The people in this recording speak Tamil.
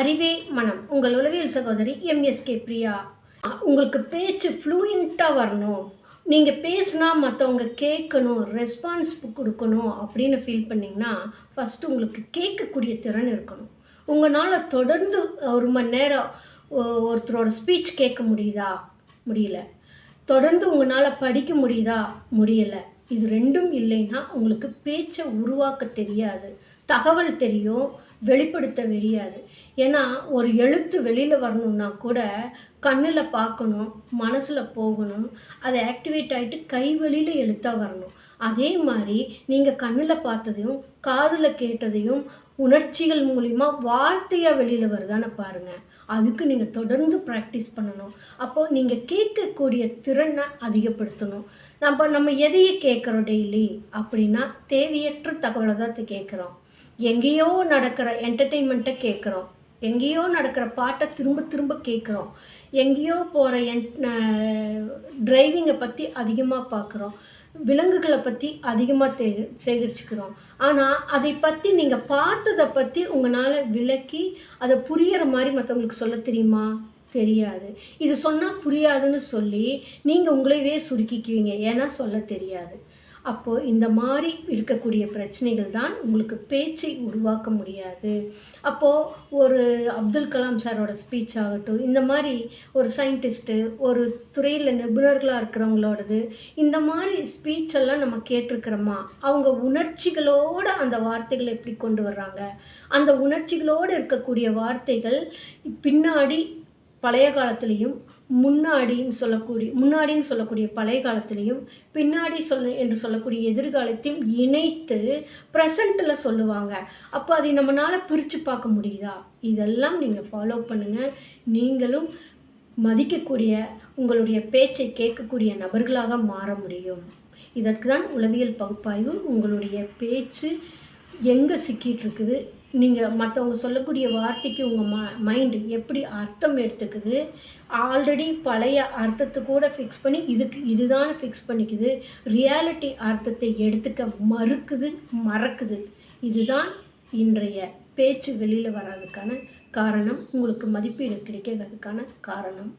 அறிவே மனம். உங்கள் உளவியல் சகோதரி எம்எஸ்கே பிரியா. உங்களுக்கு பேச்சு ஃப்ளூயண்ட்டாக வரணும். நீங்கள் பேசுனா மற்றவங்க கேட்கணும் ரெஸ்பான்ஸ் கொடுக்கணும் அப்படின்னு ஃபீல் பண்ணிங்கன்னா ஃபஸ்ட்டு உங்களுக்கு கேட்கக்கூடிய திறன் இருக்கணும். உங்களால் தொடர்ந்து ஒரு மணி நேரம் ஒருத்தரோட ஸ்பீச் கேட்க முடியுதா? முடியல. தொடர்ந்து உங்களால் படிக்க முடியுதா? முடியலை. இது ரெண்டும் இல்லைன்னா உங்களுக்கு பேச்சை உருவாக்க தெரியாது. தகவல் தெரியும் வெளிப்படுத்த தெரியாது ஏன்னா ஒரு எழுத்து வெளியில் வரணும்னா கூட கண்ணில் பார்க்கணும் மனசில் போகணும் அது ஆக்டிவேட் ஆகிட்டு கை வழியில் எழுத்தாக வரணும். அதே மாதிரி நீங்கள் கண்ணில் பார்த்ததையும் காதில் கேட்டதையும் உணர்ச்சிகள் மூலிமா வார்த்தையாக வெளியில் வருதான்னு பாருங்கள் அதுக்கு நீங்கள் தொடர்ந்து ப்ராக்டிஸ் பண்ணணும். அப்போது நீங்கள் கேட்கக்கூடிய திறனை அதிகப்படுத்தணும். நம்ம நம்ம எதையை கேட்குறோம் டெய்லி அப்படின்னா தேவையற்ற தகவலை தான் கேட்குறோம். எங்கேயோ நடக்கிற என்டர்டெயின்மெண்ட்டை கேட்குறோம் எங்கேயோ நடக்கிற பாட்டை திரும்ப திரும்ப கேட்குறோம் எங்கேயோ போகிற என் டிரைவிங்கை பற்றி அதிகமாக பார்க்குறோம் விலங்குகளை பற்றி அதிகமாக தே சேகரிச்சுக்கிறோம். ஆனால் அதை பற்றி நீங்கள் பார்த்ததை பற்றி உங்களால் விளக்கி அதை புரியிற மாதிரி மற்றவங்களுக்கு சொல்ல தெரியுமா? தெரியாது. இது சொன்னால் புரியாதுன்னு சொல்லி நீங்கள் உங்களையே சுருக்கிக்குவீங்க. ஏன்னா சொல்ல தெரியாது. அப்போது இந்த மாதிரி இருக்கக்கூடிய பிரச்சனைகள் தான் உங்களுக்கு பேச்சை உருவாக்க முடியாது. அப்போது ஒரு அப்துல் கலாம் சாரோட ஸ்பீச் ஆகட்டும் இந்த மாதிரி ஒரு சயின்டிஸ்ட்டு ஒரு துறையில் நிபுணர்களாக இருக்கிறவங்களோடது இந்த மாதிரி ஸ்பீச் எல்லாம் நம்ம கேட்டிருக்கிறோமா? அவங்க உணர்ச்சிகளோட அந்த வார்த்தைகளை எப்படி கொண்டு வர்றாங்க? அந்த உணர்ச்சிகளோடு இருக்கக்கூடிய வார்த்தைகள் பின்னாடி பழைய காலத்துலேயும் முன்னாடின்னு சொல்லக்கூடிய முன்னாடின்னு சொல்லக்கூடிய பழைய காலத்திலையும் பின்னாடி சொல் என்று சொல்லக்கூடிய எதிர்காலத்தையும் இணைத்து ப்ரெசண்ட்டில் சொல்லுவாங்க. அப்போ அதை நம்மளால் பிரித்து பார்க்க முடியுதா? இதெல்லாம் நீங்கள் ஃபாலோ பண்ணுங்கள் நீங்களும் மதிக்கக்கூடிய உங்களுடைய பேச்சை கேட்கக்கூடிய நபர்களாக மாற முடியும். இதற்கு தான் உளவியல் பகுப்பாய்வு உங்களுடைய பேச்சு எங்கே சிக்கிட்டு இருக்குது நீங்கள் மற்றவங்க சொல்லக்கூடிய வார்த்தைக்கு உங்கள் ம மைண்டு எப்படி அர்த்தம் எடுத்துக்குது ஆல்ரெடி பழைய அர்த்தத்தை கூட ஃபிக்ஸ் பண்ணி இதுக்கு இதுதான் ஃபிக்ஸ் பண்ணிக்குது ரியாலிட்டி அர்த்தத்தை எடுத்துக்க மறுக்குது மறக்குது. இதுதான் இன்றைய பேச்சு வெளியில் வராதுக்கான காரணம். உங்களுக்கு மதிப்பீடு கிடைக்கிறதுக்கான காரணம்.